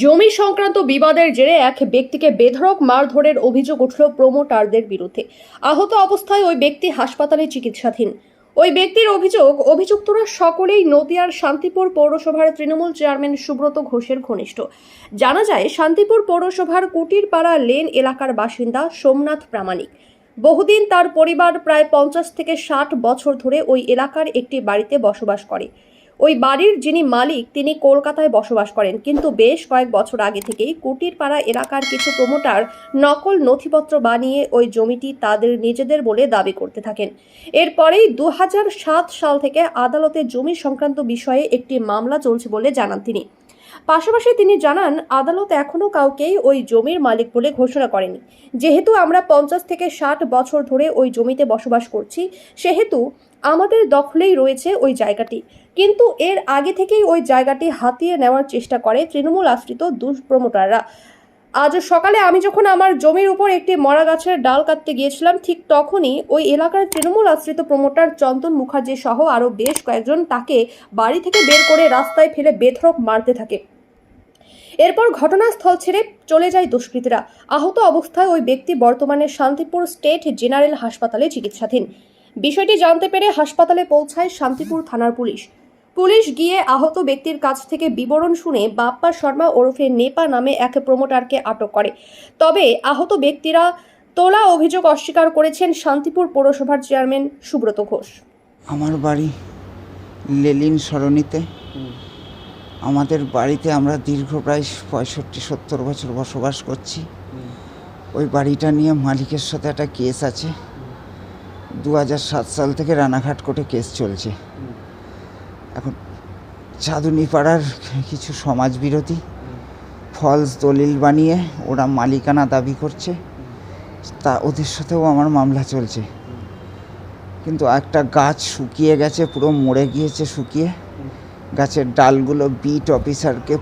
জমি সংক্রান্ত বিবাদের জেরে এক ব্যক্তিকে বেধড়ক মারধরের অভিযোগ উঠল প্রমোটারদের বিরুদ্ধে। আহত অবস্থায় ওই ব্যক্তি হাসপাতালে চিকিৎসাধীন। ওই ব্যক্তির অভিযোগ, অভিযুক্তরা সকলেই নদিয়ার শান্তিপুর পৌরসভার তৃণমূল চেয়ারম্যান সুব্রত ঘোষের ঘনিষ্ঠ। জানা যায়, শান্তিপুর পৌরসভার কুটিরপাড়া লেন এলাকার বাসিন্দা সোমনাথ প্রামাণিক। বহুদিন তার পরিবার প্রায় পঞ্চাশ থেকে ষাট বছর ধরে ওই এলাকার একটি বাড়িতে বসবাস করে। ওই বাড়ির যিনি মালিক, তিনি কলকাতায় বসবাস করেন। কিন্তু বেশ কয়েক বছর আগে থেকেই কুটিরপাড়া এলাকার কিছু প্রমোটার নকল নথিপত্র বানিয়ে ওই জমিটি তাদের নিজেদের বলে দাবি করতে থাকেন। এরপরেই দু হাজার সাত সাল থেকে আদালতে জমি সংক্রান্ত বিষয়ে একটি মামলা চলছে বলে জানান তিনি। পাশাপাশি তিনি জানান, আদালত এখনও কাউকেই ওই জমির মালিক বলে ঘোষণা করেনি। যেহেতু আমরা পঞ্চাশ থেকে ষাট বছর ধরে ওই জমিতে বসবাস করছি, সেহেতু আমাদের দখলেই রয়েছে ওই জায়গাটি। কিন্তু এর আগে থেকেই ওই জায়গাটি হাতিয়ে নেওয়ার চেষ্টা করে তৃণমূল আশ্রিত দুষ্প্রমোটাররা। আজ সকালে আমি যখন আমার জমির উপর একটি মরা গাছের ডাল কাটতে গিয়েছিলাম, ঠিক তখনই ওই এলাকার তৃণমূল আশ্রিত প্রমোটার চন্দন মুখার্জি সহ আরও বেশ কয়েকজন তাকে বাড়ি থেকে বের করে রাস্তায় ফেলে বেধড়ক মারতে থাকে। এরপর ঘটনাস্থল ছেড়ে চলে যায় দুষ্কৃতীরা। আহত অবস্থায় ওই ব্যক্তি বর্তমানে শান্তিপুর স্টেট জেনারেল হাসপাতালে চিকিৎসাধীন। বিষয়টি জানতে পেরে হাসপাতালে পৌঁছায় শান্তিপুর থানার পুলিশ। পুলিশ গিয়ে আহত ব্যক্তির কাছ থেকে বিবরণ শুনে বাপ্পা শর্মা ওরফে নেপা নামে এক প্রমোটারকে আটক করে। তবে আহত ব্যক্তিরা তোলা অভিযোগ অস্বীকার করেছেন শান্তিপুর পৌরসভার চেয়ারম্যান সুব্রত ঘোষ। আমার বাড়ি লেলিন সরণিতে। আমাদের বাড়িতে আমরা দীর্ঘ প্রায় পঁয়ষট্টি সত্তর বছর বসবাস করছি। ওই বাড়িটা নিয়ে মালিকের সাথে একটা কেস আছে। দু হাজার সাত সাল থেকে রানাঘাট কোর্টে কেস চলছে। এখন চাঁদুনি পাড়ার কিছু সমাজবিরোধী ফলস দলিল বানিয়ে ওরা মালিকানা দাবি করছে। তা ওদের সাথেও আমার মামলা চলছে। কিন্তু একটা গাছ শুকিয়ে গেছে, পুরো মরে গিয়েছে শুকিয়ে। গাছের ডালগুলো বিট অফিসারকে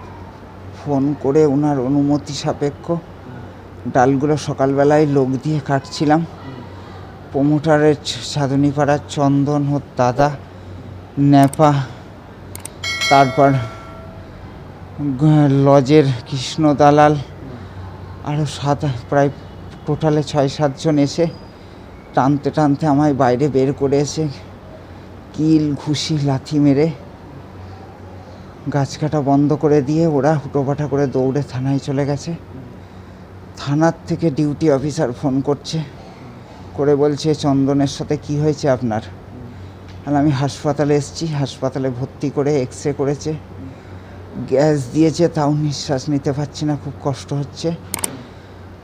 ফোন করে ওনার অনুমতি সাপেক্ষ। ডালগুলো সকালবেলায় লোক দিয়ে কাটছিলাম। প্রমোটারের সাধনীপাড়ার চন্দন ও দাদা ন্যাপা তারপর লজের কৃষ্ণ দালাল আরও সাত, প্রায় টোটালে ছয় সাতজন এসে টানতে টানতে আমায় বাইরে বের করে এসে কিল, ঘুষি, লাথি মেরে গাছ কাটা বন্ধ করে দিয়ে ওরা হুটোপাটা করে দৌড়ে থানায় চলে গেছে। থানার থেকে ডিউটি অফিসার ফোন করছে, করে বলছে, চন্দনের সাথে কি হয়েছে আপনার? আর আমি হাসপাতালে এসেছি, হাসপাতালে ভর্তি করে এক্স রে করেছে। গ্যাস দিয়েছে, তাও নিঃশ্বাস নিতে পারছি না, খুব কষ্ট হচ্ছে।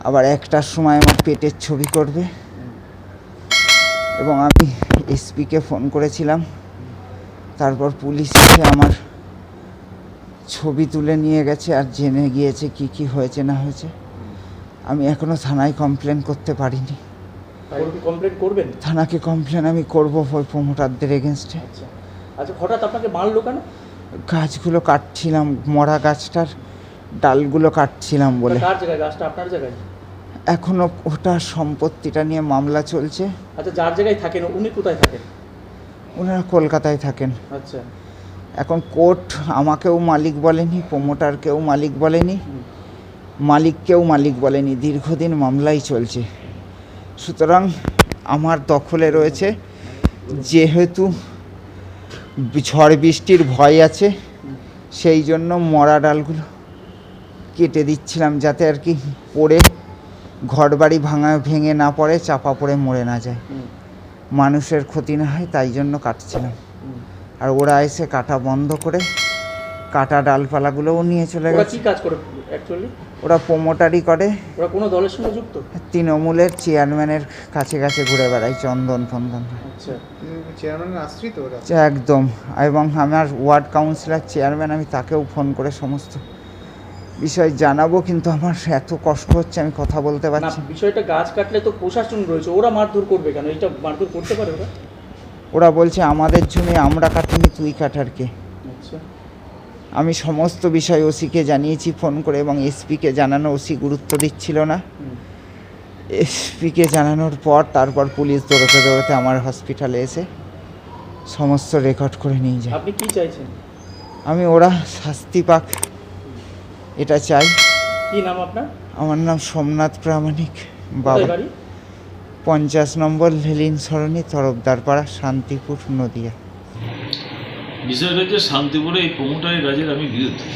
আবার একটার সময় আমার পেটের ছবি করবে। এবং আমি এসপিকে ফোন করেছিলাম। তারপর পুলিশ এসে আমার ছবি তুলে নিয়ে গেছে আর জেনে গিয়েছে কি কি হয়েছে, না হয়েছে। আমি এখনও থানায় কমপ্লেন করতে পারিনি। কমপ্লেন করবেন? থানাকে কমপ্লেন আমি করব ওই প্রমোটারদের এগেনস্টে আচ্ছা। আচ্ছা হঠাৎ আপনাকে মারলো কেন? গাছগুলো কাটছিলাম মরা গাছটার ডালগুলো কাটছিলাম বলে। কার জায়গায়? গাছটা আপনার জায়গায়? এখনও ওটা সম্পত্তিটা নিয়ে মামলা চলছে। আচ্ছা যার জায়গায় থাকেন উনি কোথায় থাকেন? ওনারা কলকাতায় থাকেন। আচ্ছা। এখন কোর্ট আমাকেও মালিক বলেনি প্রমোটারকেও মালিক বলেনি মালিককেও মালিক বলেনি। দীর্ঘদিন মামলাই চলছে। সুতরাং আমার দখলে রয়েছে যেহেতু ঝড় বৃষ্টির ভয় আছে সেই জন্য মরা ডালগুলো কেটে দিচ্ছিলাম যাতে আর কি পড়ে ঘরবাড়ি ভাঙা ভেঙে না পড়ে চাপা পড়ে মরে না যায়। মানুষের ক্ষতি না হয় তাই জন্য কাটছিলাম। আর ওরা এসে কাটা বন্ধ করে কাটা ডালপালাগুলোও নিয়ে চলে ওরা গেছে। কি কাজ করে অ্যাকচুয়ালি ওরা প্রমোটারি করে। ওরা কোনো দলের সঙ্গে যুক্ত? তৃণমূলের চেয়ারম্যানের কাছে কাছে ঘুরে বেড়ায় চন্দন ফন্দন। আচ্ছা। চেয়ারম্যানের আশ্রিত ওরা। একদম। এবং আমার ওয়ার্ড কাউন্সিলর চেয়ারম্যান আমি তাকেও ফোন করে সমস্ত বিষয় জানাব কিন্তু আমার এত কষ্ট হচ্ছে আমি কথা বলতে না পারছি না। বিষয়টা গাছ কাটলে তো প্রশাসন রয়েছে ওরা মারধর করবে কেন? এটা মারধর করতে পারে ওরা? ওরা বলছে আমাদের জমি আমরা কাটিনি তুই কাটার কে? আচ্ছা। আমি সমস্ত বিষয় ওসিকে জানিয়েছি ফোন করে এবং এসপিকে জানানো ওসি গুরুত্ব দিচ্ছিল না। এসপিকে জানানোর পর তারপর পুলিশ দৌড়তে দৌড়তে আমার হসপিটালে এসে সমস্ত রেকর্ড করে নিয়ে যায়। আপনি কি চাইছেন? আমি ওরা শাস্তি পাক এটা চাই। কি নাম আপনার? আমার নাম সোমনাথ প্রামাণিক বাবা। পঞ্চাশ নম্বর লেলিন সরণি তরফদারপাড়া শান্তিপুর নদিয়া। বিষয়টা হচ্ছে শান্তিপুরে এই প্রমোটারি রাজের আমি বিরুদ্ধে।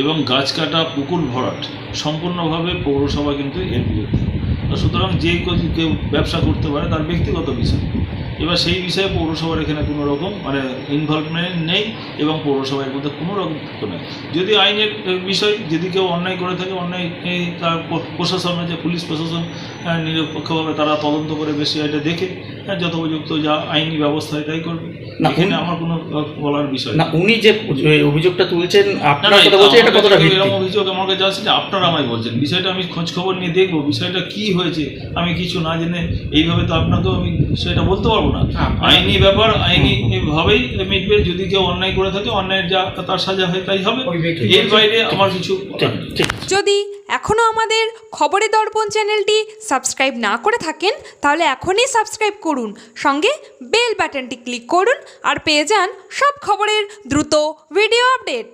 এবং গাছ কাটা, পুকুর ভরাট, সম্পূর্ণভাবে পৌরসভা কিন্তু এর বিরুদ্ধে। তো সুতরাং যে কেউ- ব্যবসা করতে পারে তার ব্যক্তিগত বিষয়। এবার সেই বিষয়ে পৌরসভার এখানে কোনো রকম মানে ইনভলভমেন্ট নেই এবং পৌরসভার মধ্যে কোনো রকম তথ্য নেই। যদি আইনের বিষয় যদি কেউ অন্যায় করে থাকে অন্যায় তার প- প্রশাসনের যে পুলিশ প্রশাসন নিরপেক্ষভাবে তারা তদন্ত করে বেশি এটা দেখে হ্যাঁ, যথোপযুক্ত যা আইনি ব্যবস্থা এটাই করবে। না, এখানে আমার কোনো বলার বিষয় না। উনি যে অভিযোগটা তুলছেন আপনার কথা বলছেন এটা কতটা এরকম অভিযোগ আমার কাছে আসছে যে আপনারা আমায় বলছেন। বিষয়টা আমি খোঁজ খবর নিয়ে দেখব বিষয়টা কী কি হয়েছে আমি কিছু না জেনে এইভাবে তো আপনাকেও আমি সেটা বলতে পারব না। আইনি ব্যাপার আইনি ভাবেই মিটবে যদি কেউ অন্যায় করে থাকে অন্যায়ের যা তার সাজা হয় তাই হবে। এর বাইরে আমার কিছু যদি এখনও আমাদের খবরের দর্পণ চ্যানেলটি সাবস্ক্রাইব না করে থাকেন তাহলে এখনই সাবস্ক্রাইব করুন। সঙ্গে বেল বাটনটি ক্লিক করুন আর পেয়ে যান সব খবরের দ্রুত ভিডিও আপডেট।